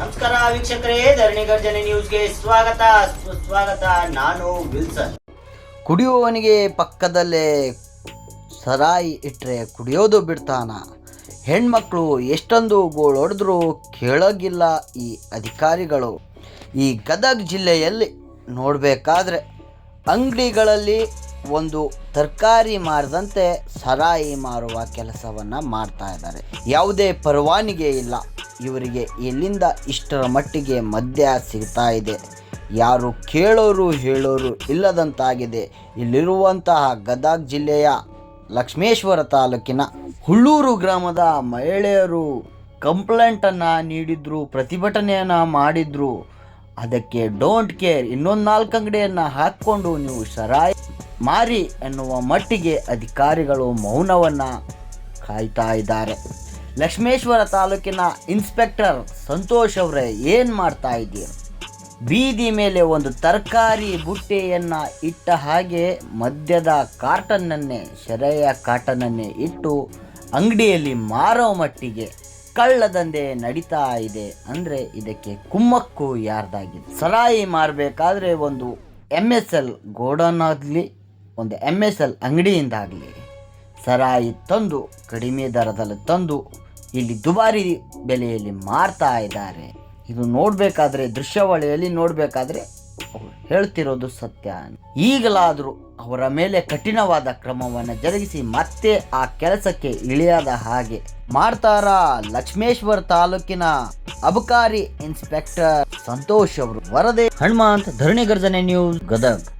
ನಮಸ್ಕಾರ ವೀಕ್ಷಕರೇ, ಧರಣಿ ಗರ್ಜನೆ ನ್ಯೂಸ್ಗೆ ಸ್ವಾಗತ. ಸುಸ್ವಾಗತ, ನಾನು ವಿಲ್ಸನ್. ಕುಡಿಯುವವನಿಗೆ ಪಕ್ಕದಲ್ಲೇ ಸರಾಯಿ ಇಟ್ಟರೆ ಕುಡಿಯೋದು ಬಿಡ್ತಾನ? ಹೆಣ್ಮಕ್ಳು ಎಷ್ಟೊಂದು ಗೋಳೊಡೆದ್ರೂ ಕೇಳೋಗಿಲ್ಲ ಈ ಅಧಿಕಾರಿಗಳು. ಈ ಗದಗ ಜಿಲ್ಲೆಯಲ್ಲಿ ನೋಡಬೇಕಾದ್ರೆ ಅಂಗಡಿಗಳಲ್ಲಿ ಒಂದು ತರಕಾರಿ ಮಾರದಂತೆ ಸರಾಯಿ ಮಾರುವ ಕೆಲಸವನ್ನು ಮಾಡ್ತಾ ಇದ್ದಾರೆ. ಯಾವುದೇ ಪರವಾನಿಗೆ ಇಲ್ಲ. ಇವರಿಗೆ ಎಲ್ಲಿಂದ ಇಷ್ಟರ ಮಟ್ಟಿಗೆ ಮದ್ಯ ಸಿಗ್ತಾ ಇದೆ? ಯಾರು ಕೇಳೋರು ಹೇಳೋರು ಇಲ್ಲದಂತಾಗಿದೆ. ಇಲ್ಲಿರುವಂತಹ ಗದಗ ಜಿಲ್ಲೆಯ ಲಕ್ಷ್ಮೇಶ್ವರ ತಾಲೂಕಿನ ಹುಳ್ಳೂರು ಗ್ರಾಮದ ಮಹಿಳೆಯರು ಕಂಪ್ಲೇಂಟನ್ನು ನೀಡಿದ್ರು, ಪ್ರತಿಭಟನೆಯನ್ನು ಮಾಡಿದ್ರು. ಅದಕ್ಕೆ ಡೋಂಟ್ ಕೇರ್, ಇನ್ನೊಂದು ನಾಲ್ಕು ಅಂಗಡಿಯನ್ನು ಹಾಕ್ಕೊಂಡು ನೀವು ಸರಾಯಿ ಮಾರಿ ಎನ್ನುವ ಮಟ್ಟಿಗೆ ಅಧಿಕಾರಿಗಳು ಮೌನವನ್ನು ಕಾಯ್ತಾ ಇದ್ದಾರೆ. ಲಕ್ಷ್ಮೇಶ್ವರ ತಾಲೂಕಿನ ಇನ್ಸ್ಪೆಕ್ಟರ್ ಸಂತೋಷ್ ಅವರೇ ಏನು ಮಾಡ್ತಾ ಇದ್ದೀರಿ? ಬೀದಿ ಮೇಲೆ ಒಂದು ತರಕಾರಿ ಬುಟ್ಟೆಯನ್ನು ಇಟ್ಟ ಹಾಗೆ ಮದ್ಯದ ಕಾಟನನ್ನೇ ಶೆರೆಯ ಕಾಟನನ್ನೇ ಇಟ್ಟು ಅಂಗಡಿಯಲ್ಲಿ ಮಾರೋ ಮಟ್ಟಿಗೆ ಕಳ್ಳದಂಧೆ ನಡೀತಾ ಇದೆ ಅಂದರೆ ಇದಕ್ಕೆ ಕುಮ್ಮಕ್ಕು ಯಾರ್ದಾಗಿದೆ? ಸರಾಯಿ ಮಾರಬೇಕಾದ್ರೆ ಒಂದು ಎಂ ಎಸ್ ಎಲ್ ಗೋಡನ್ ಆಗಲಿ, ಒಂದು ಎಂ ಎಸ್ ಎಲ್ ಅಂಗಡಿಯಿಂದಾಗಲಿ. ಸರಾಯಿ ತಂದು, ಕಡಿಮೆ ದರದಲ್ಲಿ ತಂದು, ಇಲ್ಲಿ ದುಬಾರಿ ಬೆಲೆಯಲ್ಲಿ ಮಾರ್ತಾ ಇದ್ದಾರೆ. ಇದು ನೋಡಬೇಕಾದ್ರೆ, ದೃಶ್ಯಾವಳಿಯಲ್ಲಿ ನೋಡಬೇಕಾದ್ರೆ ಹೇಳ್ತಿರೋದು ಸತ್ಯ. ಈಗಲಾದರೂ ಅವರ ಮೇಲೆ ಕಠಿಣವಾದ ಕ್ರಮವನ್ನು ಜರುಗಿಸಿ ಮತ್ತೆ ಆ ಕೆಲಸಕ್ಕೆ ಇಳಿಯದ ಹಾಗೆ ಮಾಡ್ತಾರ ಲಕ್ಷ್ಮೇಶ್ವರ ತಾಲೂಕಿನ ಅಬಕಾರಿ ಇನ್ಸ್ಪೆಕ್ಟರ್ ಸಂತೋಷ್ ಅವರು. ವರದಿ, ಹನುಮಂತ್ ಧರಣಿ ಗರ್ಜನೆ ನ್ಯೂಸ್ ಗದಗ್.